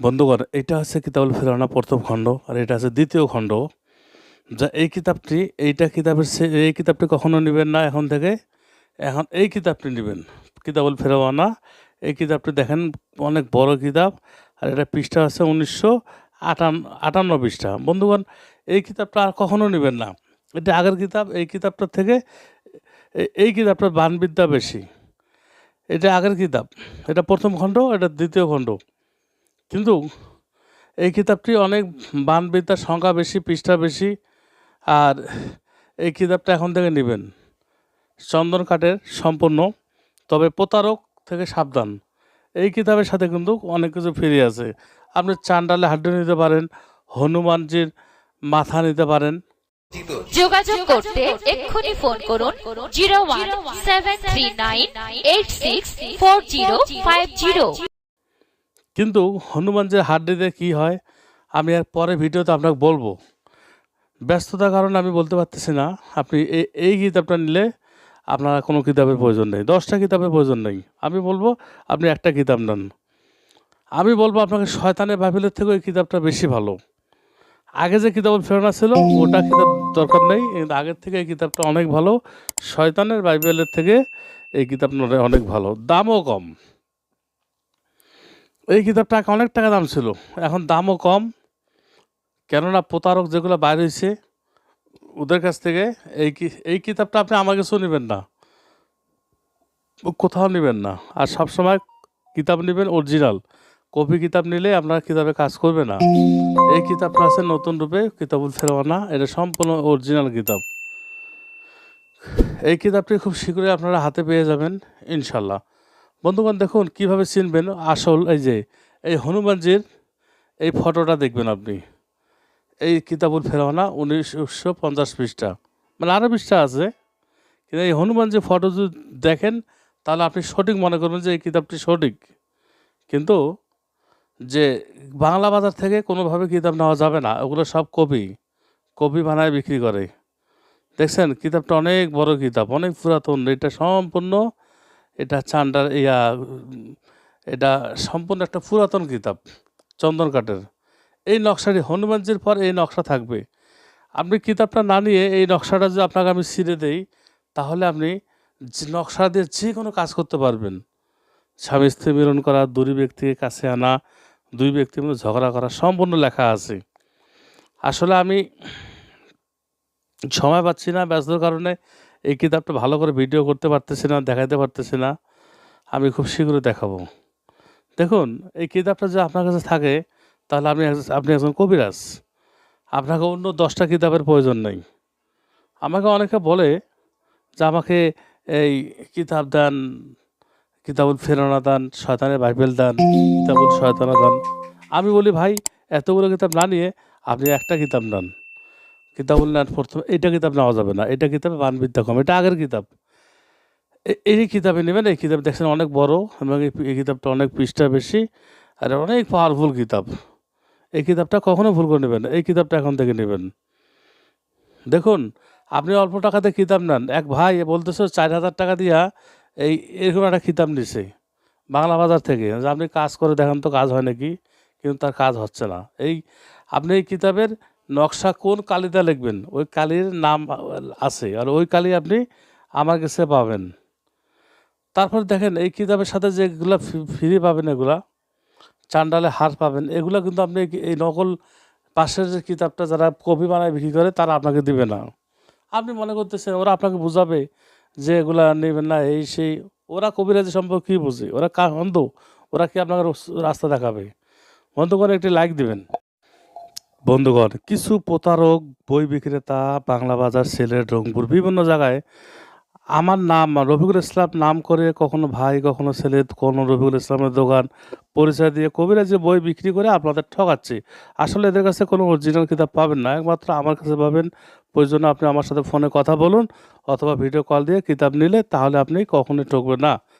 বন্ধুগণ, এটা হচ্ছে কিতাবুল ফেরানা প্রথম খণ্ড আর এটা আছে দ্বিতীয় খণ্ড। যা এই কিতাবটি, এইটা কিতাবের এই কিতাবটি কখনো নেবেন না এখন থেকে। এখন এই কিতাবটি নেবেন, কিতাবুল ফেরানা এই কিতাবটি দেখেন, অনেক বড় কিতাব আর এটা পৃষ্ঠা আছে উনিশশো আটান, আটান্ন পৃষ্ঠা। বন্ধুগণ, এই কিতাবটা আর কখনো নেবেন না। এটা আগের কিতাব, এই কিতাবটার থেকে, এই কিতাবটার বানবিদ্যা বেশি। এটা আগের কিতাব, এটা প্রথম খণ্ড, এটা দ্বিতীয় খণ্ড। কিন্তু এই কিতাবটি অনেক বানবিদ্যার সংখ্যা বেশি, পৃষ্ঠা বেশি, আর এই কিতাবটা এখন থেকে নেবেন। চন্দন কাঠের সম্পূর্ণ, তবে প্রতারক থেকে সাবধান। এই কিতাবের সাথে কিন্তু অনেক কিছু ফিরে আছে। আপনি চান্ডালে হাড্ডু নিতে পারেন, হনুমানজির মাথা নিতে পারেন। যোগাযোগ করতে এক্ষুনি ফোন করুন zero one seven three nine eight six four zero five zero. কিন্তু হনুমানজির হাড্ডিতে কি হয়, আমি আর পরে ভিডিওতে আপনাকে বলব। ব্যস্ততার কারণে আমি বলতে পারতেছি না। আপনি এই কিতাবটা নিলে আপনার কোনো কিতাবের প্রয়োজন নেই। দশটা কিতাবের প্রয়োজন নেই। আমি বলব, আপনি একটা কিতাব নেন। আমি বলব, আপনাকে শয়তানের বাইবেলের থেকেও এই কিতাবটা বেশি ভালো। আগে যে কিতাব ফেরানা ছিল, ওটা কিতাব দরকার নেই। কিন্তু আগের থেকে এই কিতাবটা অনেক ভালো। শয়তানের বাইবেলের থেকে এই কিতাবটা অনেক ভালো। দামও কম। এই কিতাবটা অনেক টাকা দাম ছিল। এখন দামও কম। কেননা প্রতারক যেগুলো বাইর হয়েছে ওদের কাছ থেকে এই এই কিতাবটা আপনি আমার কাছেও নেবেন না। কোথাও নেবেন না। আর সবসময় কিতাব নেবেন অরিজিনাল কপি কিতাব নিলে আপনার কিতাবে কাজ করবে না। এই কিতাবটা আছে নতুন রূপে, কিতাবুল ফেরওয়ানা এটা সম্পূর্ণ অরিজিনাল কিতাব। এই কিতাবটি খুব শীঘ্রই আপনারা হাতে পেয়ে যাবেন ইনশাল্লাহ বন্ধুগণ, দেখুন কীভাবে চিনবেন আসল, এই যে, এই হনুমানজির এই ফটোটা দেখবেন আপনি। এই কিতাবুল ফেরানা উনিশশো পঞ্চাশ পৃষ্ঠা। মানে আরও পৃষ্ঠা আছে। কিন্তু এই হনুমান যে ফটো যদি দেখেন, তাহলে আপনি সঠিক মনে করবেন যে এই কিতাবটি সঠিক। কিন্তু যে বাংলা বাজার থেকে কোনোভাবে কিতাব নেওয়া যাবে না, ওগুলো সব কপি। কপি বানায় বিক্রি করে। দেখছেন, কিতাবটা অনেক বড় কিতাব, অনেক পুরাতন, এটা সম্পূর্ণ এটা চান্ডার ইয়া, এটা সম্পূর্ণ একটা পুরাতন কিতাব চন্দন কাঠের এই নকশাটি হনুমানজির পর এই নকশা থাকবে। আপনি কিতাবটা না নিয়ে এই নকশাটা যদি আপনাকে আমি ছিঁড়ে দেই, তাহলে আপনি নকশা দিয়ে যে কোনো কাজ করতে পারবেন। স্বামী স্ত্রী মিলন করা, দুই ব্যক্তিকে কাছে আনা, দুই ব্যক্তির মধ্যে ঝগড়া করা, সম্পূর্ণ লেখা আছে। আসলে আমি সময় পাচ্ছি না ব্যস্ততার কারণে। এই কিতাবটা ভালো করে ভিডিও করতে পারতেছি না দেখাতে পারতেছি না। আমি খুব শীঘ্রই দেখাবো। দেখুন, এই কিতাবটা যে আপনার কাছে থাকে, তাহলে আপনি আপনি একজন কবিরাজ। আপনাকে অন্য দশটা কিতাবের প্রয়োজন নেই। আমাকে অনেকে বলে যে আমাকে এই কিতাব দান, কিতাবুল ফেরানা দান, শয়তানের বাইবেল দান, কিতাবুল শয়তানা দান। আমি বলি, ভাই, এতগুলো কিতাব না নিয়ে আপনি একটা কিতাব নেন। কিতাবুল নেন প্রথমে এইটা কিতাব নেওয়া যাবে না, এটা কিতাবে বানবিদ্যা কম, এটা আগের কিতাব। এই কিতাবে নেবেন, এই কিতাব দেখছেন অনেক বড়, এবং এই কিতাবটা অনেক পৃষ্ঠা বেশি, আর অনেক পাওয়ারফুল কিতাব। এই কিতাবটা কখনো ভুল করে নেবেন এই কিতাবটা এখন থেকে নেবেন। দেখুন, আপনি অল্প টাকাতে কিতাব নেন, এক ভাই বলতেছে চার হাজার টাকা দিয়া এই, এরকম একটা কিতাব নিছে, বাংলা বাজার থেকে। যে আপনি কাজ করে দেখান তো কাজ হয় নাকি, কিন্তু তার কাজ হচ্ছে না। এই, আপনি এই কিতাবের নকশা কোন কালিতে লিখবেন? ওই কালির নাম আছে, আর ওই কালি আপনি আমার কাছে পাবেন। তারপর দেখেন, এই কিতাবের সাথে যেগুলো ফ্রি পাবেন এগুলা, চান্ডালে হার পাবেন, এগুলো কিন্তু আপনি এই- নকল পাশের যে কিতাবটা যারা কপি বানায় বিক্রি করে, তারা আপনাকে দিবে না। আপনি মনে করতেছেন, ওরা আপনাকে বুঝাবে যে এগুলা নেবেন না, এই সেই, ওরা কবিরাজি সম্পর্কে কী বুঝে? ওরা কা অন্ধ? ওরা কি আপনাকে রাস্তা দেখাবে? বন্ধুগণ একটি লাইক দিবেন। বন্ধুগণ, কিছু প্রতারক, বই বিক্রেতা, বাংলা বাজার, সিলেট, রংপুর, বিভিন্ন জায়গায় আমার নাম, রফিকুল ইসলাম নাম করে কখনো ভাই, কখনো ছেলে কোনো রফিকুল ইসলামের দোকান। পরিচয় দিয়ে কবিরা যে বই বিক্রি করে আপনাদের ঠকাচ্ছে। আসলে এদের কাছে কোনো অরিজিনাল কিতাব পাবেন না। একমাত্র আমার কাছে পাবেন। প্রয়োজনে আপনি আমার সাথে ফোনে কথা বলুন অথবা ভিডিও কল দিয়ে কিতাব নিলে তাহলে আপনি কখনোই ঠকবেন না।